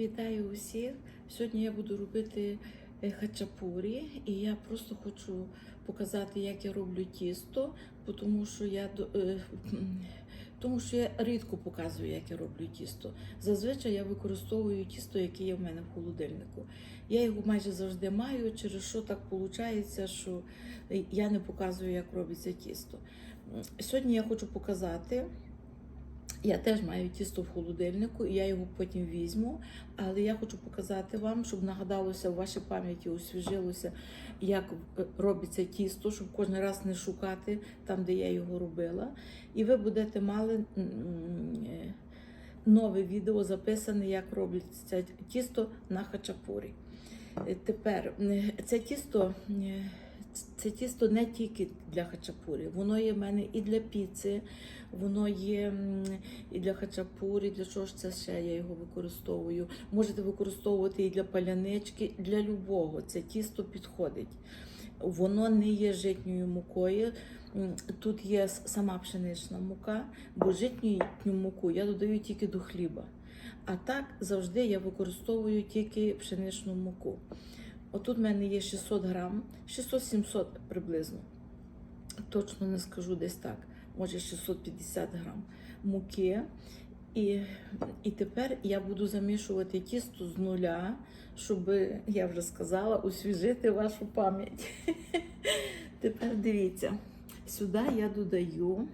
Вітаю усіх! Сьогодні я буду робити е, хачапурі, і я просто хочу показати, як я роблю тісто, тому що я е, тому що я рідко показую, як я роблю тісто. Зазвичай я використовую тісто, яке є в мене в холодильнику. Я його майже завжди маю, через що так виходить, що я не показую, як робиться тісто. Сьогодні я хочу показати. Я теж маю тісто в холодильнику, і я його потім візьму. Але я хочу показати вам, щоб нагадалося в вашій пам'яті, освіжилося, як е, робиться тісто, щоб кожен раз не шукати там, де я його робила. І ви будете мали е, нове відео записане, як робиться тісто на хачапурі. Е, Тепер це тісто. Це тісто не тільки для хачапурі, воно є в мене і для піци, воно є і для хачапурі, для чого ж це ще я його використовую. Можете використовувати і для палянички, для любого. Це тісто підходить. Воно не є житньою мукою. Тут є сама пшенична мука, бо житню муку я додаю тільки до хліба. А так завжди я використовую тільки пшеничну муку. Отут в мене є 600 грам, 600-700 приблизно. Точно не скажу десь так, може 650 грам муки. І, і тепер я буду замішувати тісто з нуля, щоб, я вже сказала, освіжити вашу пам'ять. Тепер дивіться, сюди я додаю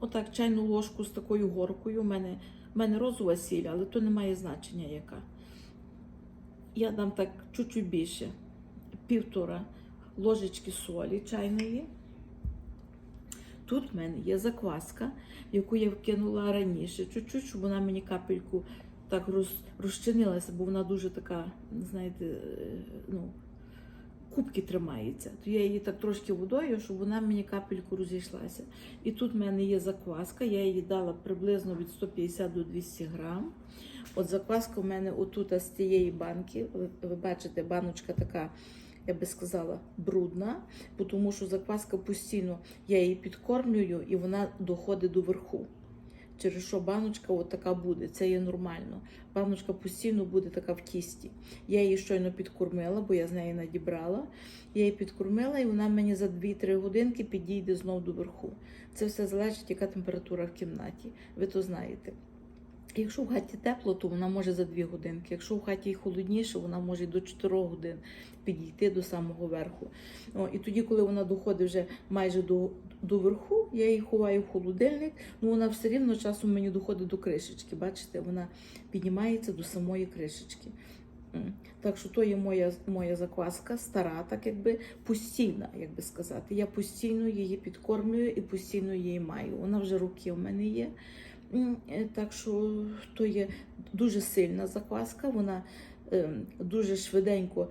отак чайну ложку з такою горкою. У мене, в мене розова сіль, але то не має значення яка. Я дам так чуть-чуть більше, півтора ложечки солі чайної. Тут в мене є закваска, яку я вкинула раніше, чуть-чуть, щоб вона мені капельку так роз, розчинилася, бо вона дуже така, знаєте, е, ну, кубки тримається. То я її так трошки водою, щоб вона мені капельку розійшлася. І тут в мене є закваска, я її дала приблизно від 150 до 200 грам. От закваска в мене отут з цієї банки. Ви, ви бачите, баночка така, я би сказала, брудна, тому що закваска постійно я її підкормлюю і вона доходить до верху. Через що баночка от така буде, це є нормально. Баночка постійно буде така в тісті. Я її щойно підкормила, бо я з неї надібрала. Я її підкормила, і вона мені за 2-3 годинки підійде знову до верху. Це все залежить, яка температура в кімнаті. Ви то знаєте. Якщо в хаті тепло, то вона може за 2 годинки. Якщо в хаті холодніше, вона може до 4 годин підійти до самого верху. О, і тоді, коли вона доходить вже майже до, до верху, я її ховаю в холодильник, ну вона все рівно часом мені доходить до кришечки. Бачите, вона піднімається до самої кришечки. Так що то є моя, моя закваска, стара, так якби постійна, як би сказати. Я постійно її підкормлюю і постійно її маю. Вона вже роки у мене є. Е, Так що то є дуже сильна закваска, вона ем, дуже швиденько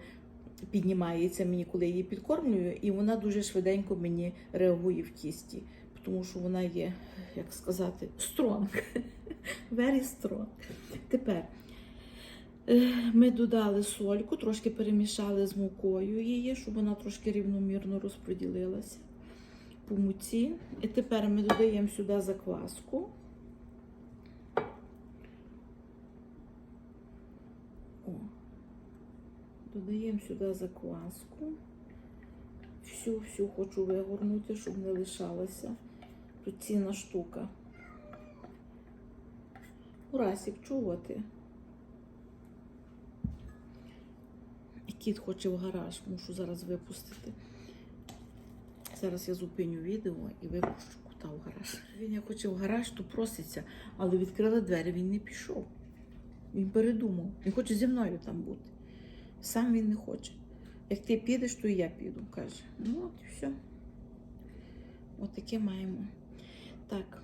піднімається мені, коли я її підкормлюю, і вона дуже швиденько мені реагує в тісті, тому що вона є, як сказати, strong. Very strong. Тепер е, ми додали сольку, трошки перемішали з мукою її, щоб вона трошки рівномірно розподілилася по муці. І тепер ми додаємо сюди закваску. О. Додаємо сюди закваску. Всю-всю хочу вигорнути, щоб не лишалася. Тут цінна штука. Урасик, чого ти? Кіт хоче в гараж, мушу зараз випустити. Зараз я зупиню відео і випущу кота в гараж. Він як хоче в гараж, то проситься, але відкрила двері, він не пішов. Він передумав. Він хоче зі мною там бути. Сам він не хоче. Як ти підеш, то і я піду, каже. Ну от і все. От таке маємо. Так.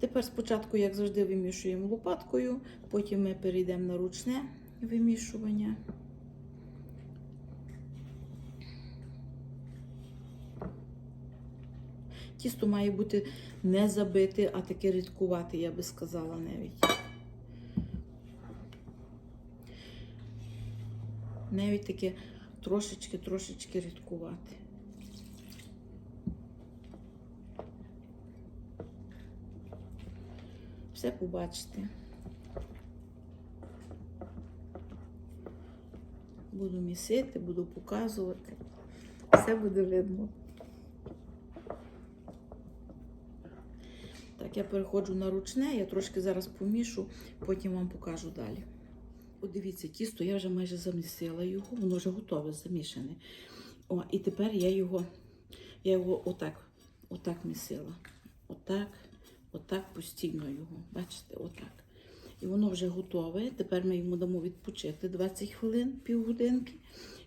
Тепер спочатку, як завжди, вимішуємо лопаткою, потім ми перейдемо на ручне вимішування. Тісто має бути не забите, а таке рідкувати, я би сказала навіть. Навіть таке трошечки-трошечки рідкувати. Все побачите. Буду місити, буду показувати. Все буде видно. Так, я переходжу на ручне, я трошки зараз помішу, потім вам покажу далі. От дивіться, тісто я вже майже замісила його, воно вже готове, замішане. О, і тепер я його, я його отак, отак місила. Отак, отак постійно його. Бачите, отак. І воно вже готове. Тепер ми йому дамо відпочити 20 хвилин, півгодинки,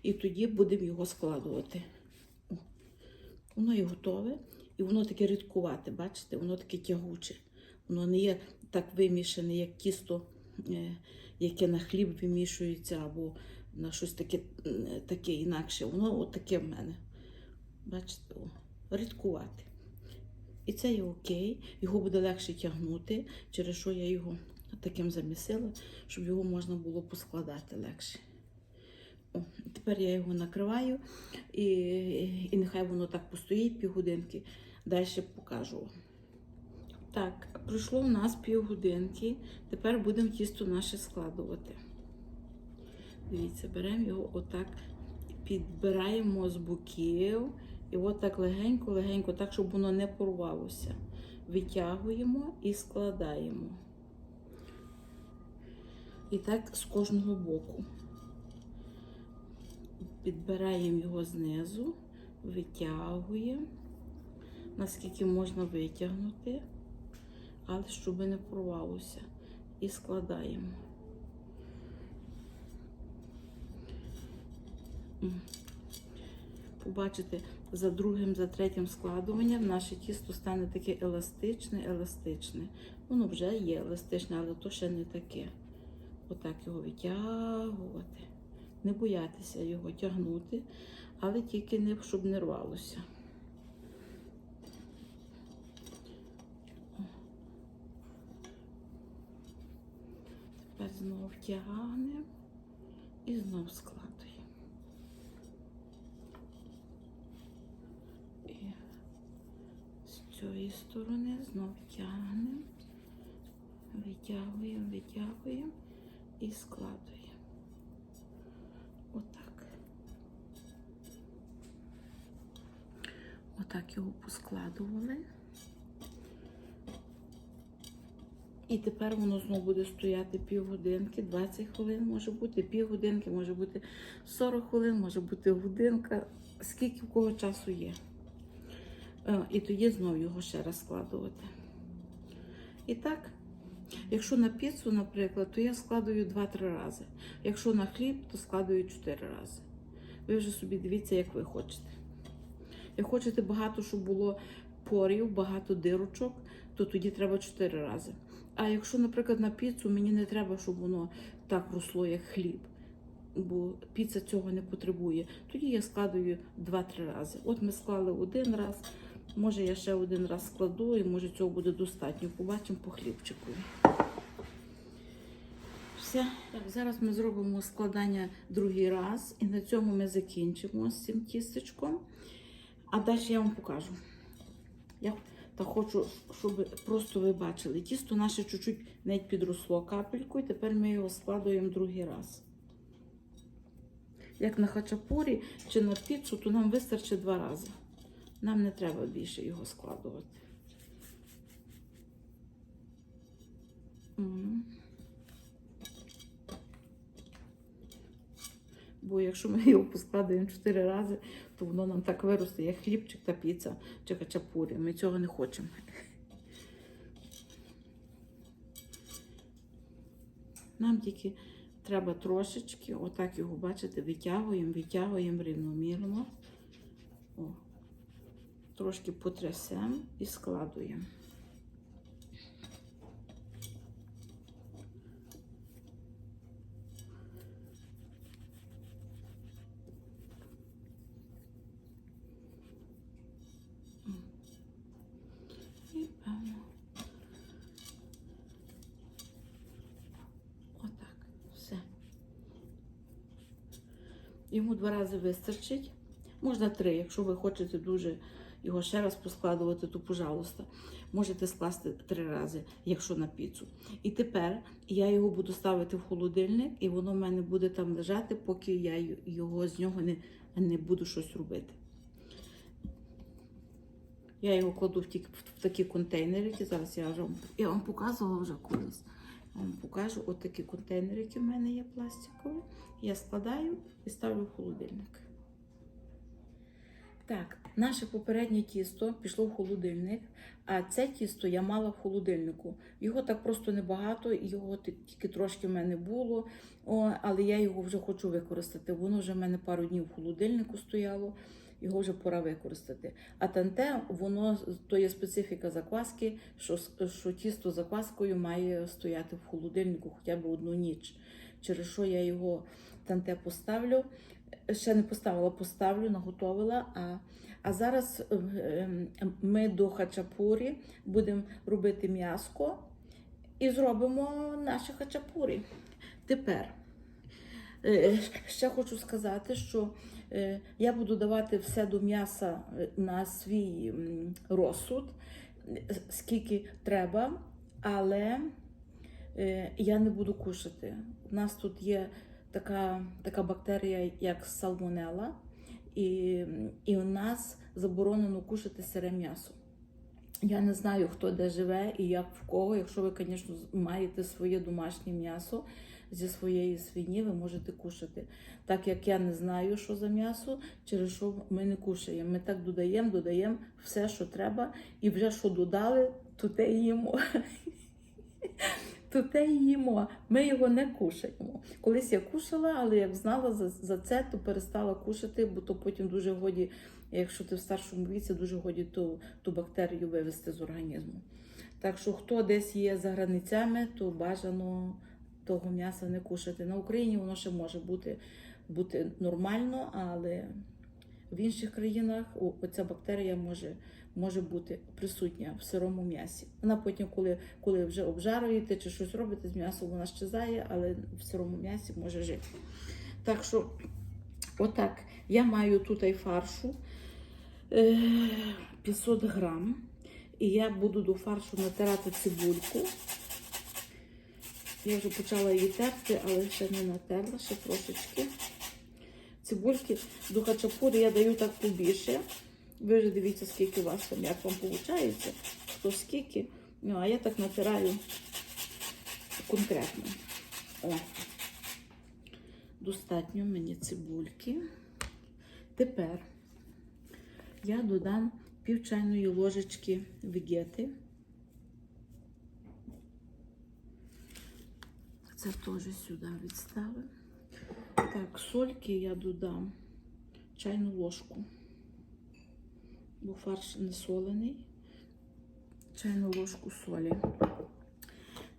і тоді будемо його складувати. О, воно і готове, і воно таке рідкувате, бачите, воно таке тягуче. Воно не є так вимішане, як тісто, е, яке на хліб вимішується, або на щось таке, таке інакше. Воно от таке в мене. Бачите, о, рідкувати. І це є окей, його буде легше тягнути, через що я його таким замісила, щоб його можна було поскладати легше. О, тепер я його накриваю і, і нехай воно так постоїть півгодинки. Далі покажу. Так, пройшло в нас півгодинки. Тепер будемо тісто наше складувати. Дивіться, беремо його отак, підбираємо з боків. І от так легенько-легенько, так, щоб воно не порвалося. Витягуємо і складаємо. І так з кожного боку. Підбираємо його знизу, витягуємо, наскільки можна витягнути, але щоб не порвалося. І складаємо. Побачите, за другим, за третім складуванням наше тісто стане таке еластичне, еластичне. Воно вже є еластичне, але то ще не таке. Отак його витягувати. Не боятися його тягнути, але тільки не, щоб не рвалося. Знову тягнемо і знову складуємо. І з цієї сторони знову тягнемо, витягуємо, витягуємо і складуємо. Отак. Отак його поскладували. І тепер воно знову буде стояти півгодинки, 20 хвилин може бути, півгодинки, може бути 40 хвилин, може бути годинка, скільки в кого часу є. Е, І тоді знову його ще раз складувати. І так, якщо на піцу, наприклад, то я складую 2-3 рази. Якщо на хліб, то складую 4 рази. Ви вже собі дивіться, як ви хочете. Як хочете багато, щоб було порів, багато дирочок, то тоді треба 4 рази. А якщо, наприклад, на піцу мені не треба, щоб воно так росло, як хліб, бо піца цього не потребує, тоді я складую 2-3 рази. От ми склали один раз, може я ще один раз складу, і може цього буде достатньо. Побачимо по хлібчику. Все. Так, зараз ми зробимо складання другий раз, і на цьому ми закінчимо з цим тістечком. А далі я вам покажу. Я та хочу, щоб просто ви бачили. Тісто наше чуть-чуть навіть підросло капельку, і тепер ми його складуємо другий раз. Як на хачапурі чи на піцу, то нам вистачить два рази. Нам не треба більше його складувати. Бо якщо ми його поскладаємо 4 рази, то воно нам так виросте, як хлібчик та піца чи хачапурі. Ми цього не хочемо. Нам тільки треба трошечки, отак його, бачите, витягуємо, витягуємо рівномірно. О, трошки потрясемо і складуємо. І певно. Отак. Все. Йому два рази вистачить. Можна три, якщо ви хочете дуже його ще раз поскладувати, то, пожалуйста, можете скласти три рази, якщо на піцу. І тепер я його буду ставити в холодильник, і воно в мене буде там лежати, поки я його з нього не, не буду щось робити. Я його кладу в, ті, в такі контейнерики. Зараз я вже вам- я вам показувала вже колись. Вам покажу от такі контейнерики в мене є пластикові. Я складаю і ставлю в холодильник. Так, наше попереднє тісто пішло в холодильник, а це тісто я мала в холодильнику. Його так просто небагато, його тільки трошки в мене було, але я його вже хочу використати. Воно вже в мене пару днів в холодильнику стояло, його вже пора використати. А танте, воно то є специфіка закваски, що, що тісто закваскою має стояти в холодильнику хоча б одну ніч. Через що я його танте поставлю. Ще не поставила, поставлю, наготовила. А, а зараз е, е, ми до хачапурі будемо робити м'яско і зробимо наші хачапурі. Тепер е, ще хочу сказати, що е, я буду давати все до м'яса е, на свій розсуд, е, скільки треба, але е, я не буду кушати. У нас тут є така, така бактерія, як салмонела, і, і у нас заборонено кушати сире м'ясо. Я не знаю, хто де живе і як в кого. Якщо ви, звісно, маєте своє домашнє м'ясо зі своєї свині, ви можете кушати. Так як я не знаю, що за м'ясо, через що ми не кушаємо. Ми так додаємо, додаємо все, що треба, і вже що додали, то те їмо. То те їмо. Ми його не кушаємо. Колись я кушала, але як знала за, за це, то перестала кушати, бо то потім дуже годі, якщо ти в старшому віці, дуже годі ту, ту бактерію вивести з організму. Так що хто десь є за границями, то бажано того м'яса не кушати. На Україні воно ще може бути, бути нормально, але в інших країнах оця бактерія може, може бути присутня в сирому м'ясі. Вона потім, коли, коли вже обжаруєте чи щось робите з м'ясом, вона щезає, але в сирому м'ясі може жити. Так що, отак, я маю тут і фаршу е, 500 грам. І я буду до фаршу натирати цибульку. Я вже почала її терти, але ще не натерла, ще трошечки. Цибульки до хачапурі я даю так побільше. Ви вже дивіться, скільки у вас там, як вам виходить, хто скільки. Ну, а я так натираю конкретно. О. Достатньо мені цибульки. Тепер я додам пів чайної ложечки вегети. Це теж сюди відставимо. Так, сольки я додам чайну ложку, бо фарш не солений. Чайну ложку солі.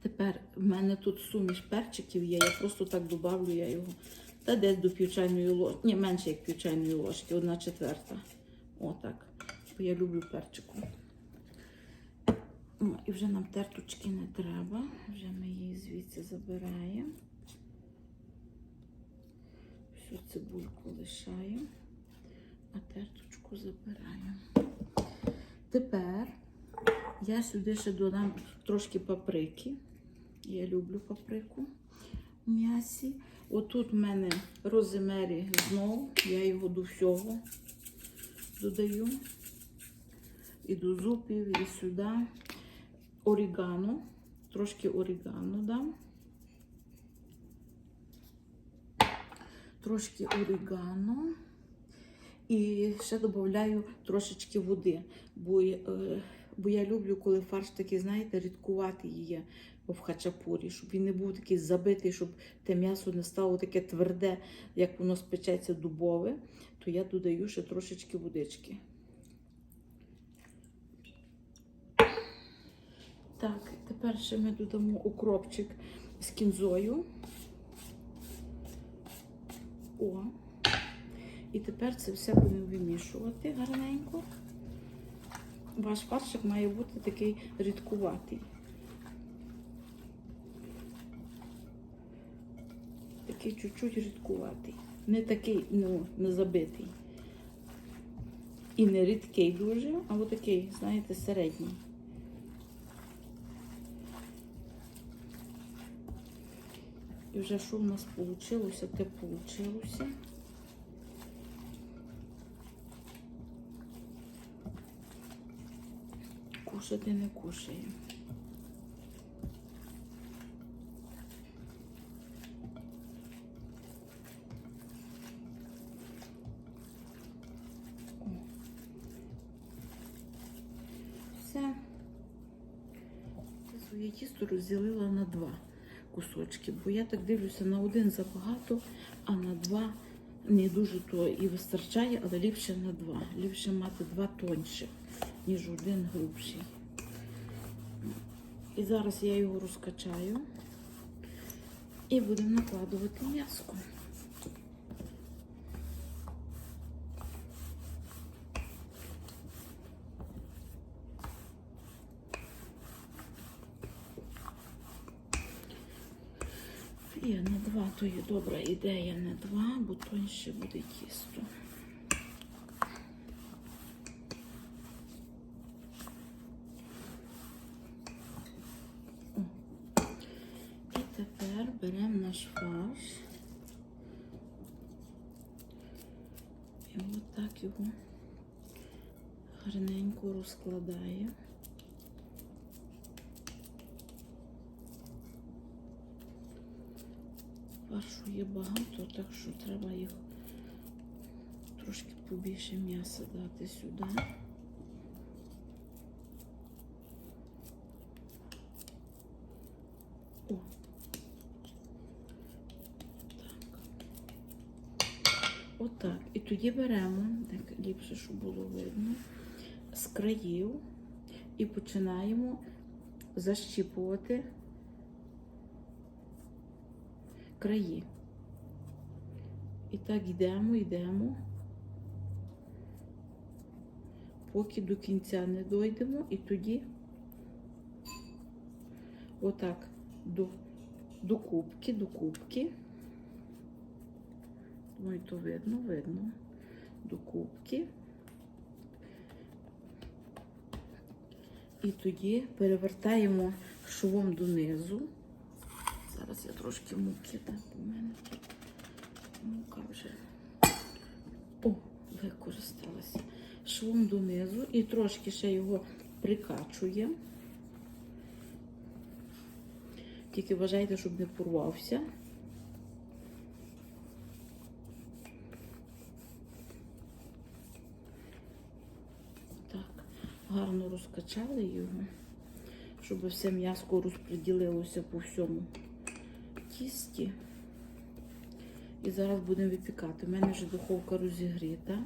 Тепер в мене тут суміш перчиків є, я просто так добавлю я його. Та десь до півчайної ложки, ні, менше як півчайної ложки, одна четверта. Отак. Бо я люблю перчику. І вже нам терточки не треба. Вже ми її звідси забираємо. Всю цибульку лишаємо, а терточку забираємо. Тепер я сюди ще додам трошки паприки. Я люблю паприку в м'ясі. Отут в мене роземері знову, я його до всього додаю. І до зупів, і сюди. Орігано. Трошки орігано дам. Трошки орігано. І ще додаю трошечки води, бо, е, бо я люблю, коли фарш такий, знаєте, рідкувати її в хачапурі, щоб він не був такий забитий, щоб те м'ясо не стало таке тверде, як воно спечеться дубове, то я додаю ще трошечки водички. Так, тепер ще ми додамо укропчик з кінзою. О. І тепер це все будемо вимішувати гарненько. Ваш фаршик має бути такий рідкуватий. Такий чуть-чуть рідкуватий. Не такий, ну, не забитий. І не рідкий дуже, а отакий, знаєте, середній. Вже що в нас вийшло, те вийшло. Кушати не кушає. Все. Своє тісто розділила на два кусочки, бо я так дивлюся, на один забагато, а на два не дуже то і вистачає, але ліпше на два. Ліпше мати два тонших, ніж один грубший. І зараз я його розкачаю і будемо накладувати м'яско. Два, то є добра ідея на два, бо тоньше буде тісто. І тепер беремо наш фарш. І отак його гарненько розкладаємо. Фаршу є багато, так що треба їх трошки побільше м'яса дати сюди. О. Так. Отак. І тоді беремо, так ліпше, щоб було видно, з країв і починаємо защіпувати краї. І так йдемо, йдемо, поки до кінця не дойдемо, і тоді отак до, до кубки, до кубки. Думаю, то видно, видно, до кубки. І тоді перевертаємо швом донизу. Зараз я трошки муки так у мене мука вже о, використалася. Швом донизу і трошки ще його прикачує. Тільки вважайте, щоб не порвався. Так, гарно розкачали його, щоб все м'яско розподілилося по всьому тісті. І зараз будемо випікати. У мене вже духовка розігріта.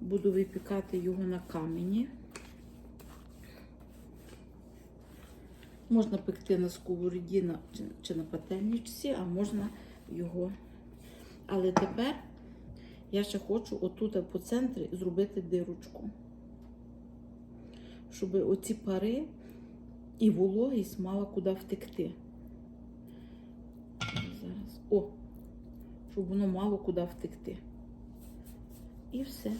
Буду випікати його на камені. Можна пекти на сковороді чи, на пательничці, а можна його. Але тепер я ще хочу отут по центрі зробити дирочку. Щоб оці пари і вологість мала куди втекти. Зараз. О! Щоб воно мало куди втекти. І все.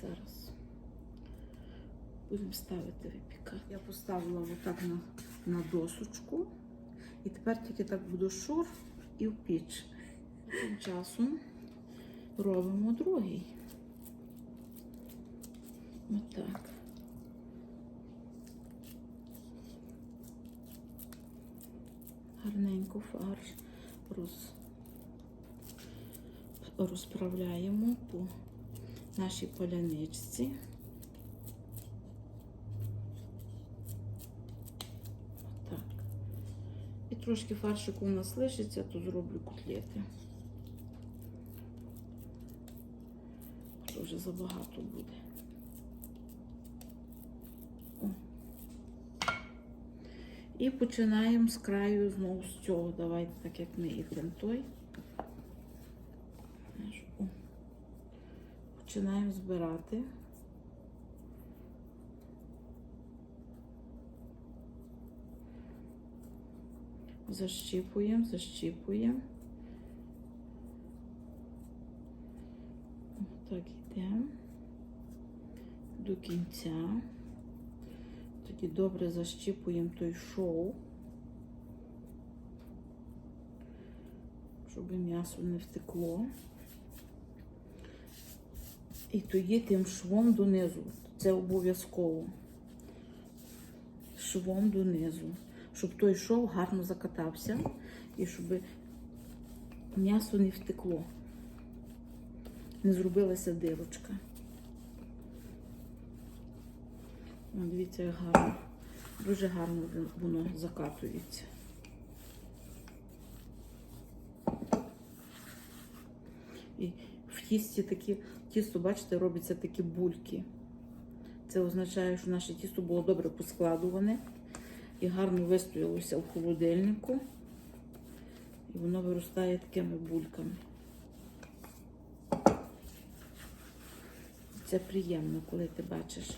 Зараз будемо ставити випікати. Я поставила отак на, на досочку. І тепер тільки так буду шур і в піч. Тим часом робимо другий. Отак. Гарненько фарш роз... розправляємо по нашій поляничці. Так. І трошки фаршику у нас лишиться, то зроблю котлети. Вже забагато буде. І починаємо з краю знову з цього. Давайте, так як ми йдемо той. Починаємо збирати. Защіпуємо, защіпуємо. Так, йдемо до кінця. Тоді добре защіпуємо той шов, щоб м'ясо не втекло. І тоді тим швом донизу. Це обов'язково. Швом донизу. Щоб той шов гарно закатався і щоб м'ясо не втекло. Не зробилася дирочка. О, дивіться, як гарно. Дуже гарно воно закатується. І в тісті такі, тісто, бачите, робляться такі бульки. Це означає, що наше тісто було добре поскладуване і гарно вистоялося в холодильнику. І воно виростає такими бульками. Це приємно, коли ти бачиш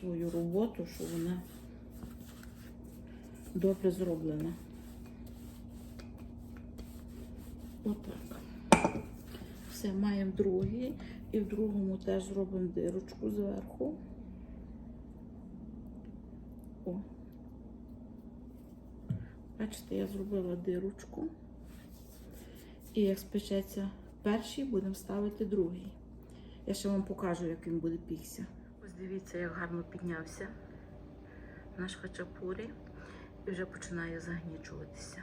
свою роботу, що вона добре зроблена. Отак. Все, маємо другий. І в другому теж зробимо дирочку зверху. О. Бачите, я зробила дирочку. І як спечеться перший, будемо ставити другий. Я ще вам покажу, як він буде пікся. Дивіться, як гарно піднявся наш хачапурі і вже починає загнічуватися.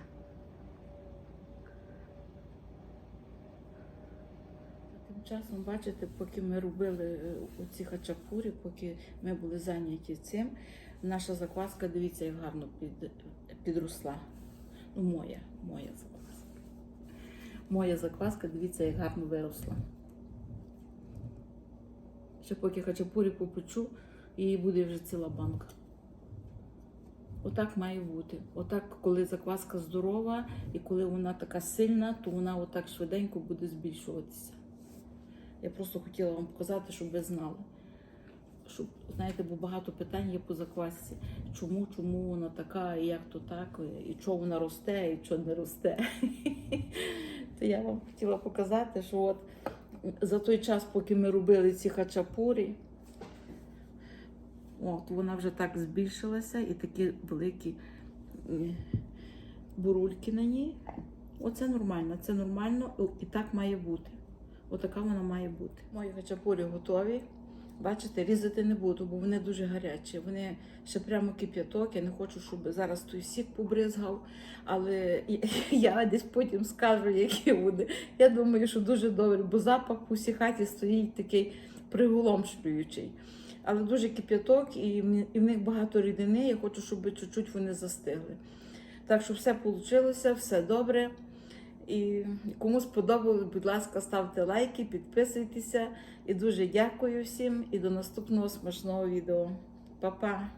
Тим часом, бачите, поки ми робили е, оці хачапурі, поки ми були зайняті цим, наша закваска, дивіться, як гарно під, підросла. Ну, моя, моя закваска. Моя закваска, дивіться, як гарно виросла. Ще поки хачапурі попечу, і буде вже ціла банка. Отак має бути. Отак, коли закваска здорова і коли вона така сильна, то вона отак швиденько буде збільшуватися. Я просто хотіла вам показати, щоб ви знали. Щоб, знаєте, бо багато питань є по заквасці. Чому, чому вона така, і як то так, і чого вона росте, і що не росте. То я вам хотіла показати, що от за той час, поки ми робили ці хачапурі, от вона вже так збільшилася і такі великі бурульки на ній. Оце нормально, це нормально і так має бути. Отака вона має бути. Мої хачапурі готові. Бачите, різати не буду, бо вони дуже гарячі. Вони ще прямо кип'яток. Я не хочу, щоб зараз той сік побризгав. Але я десь потім скажу, які вони. Я думаю, що дуже добре, бо запах по всій хаті стоїть такий приголомшлюючий. Але дуже кип'яток, і в них багато рідини. Я хочу, щоб чуть-чуть вони застигли. Так що все вийшло, все добре. І кому сподобалось, будь ласка, ставте лайки, підписуйтеся. І дуже дякую всім. І до наступного смачного відео. Па-па!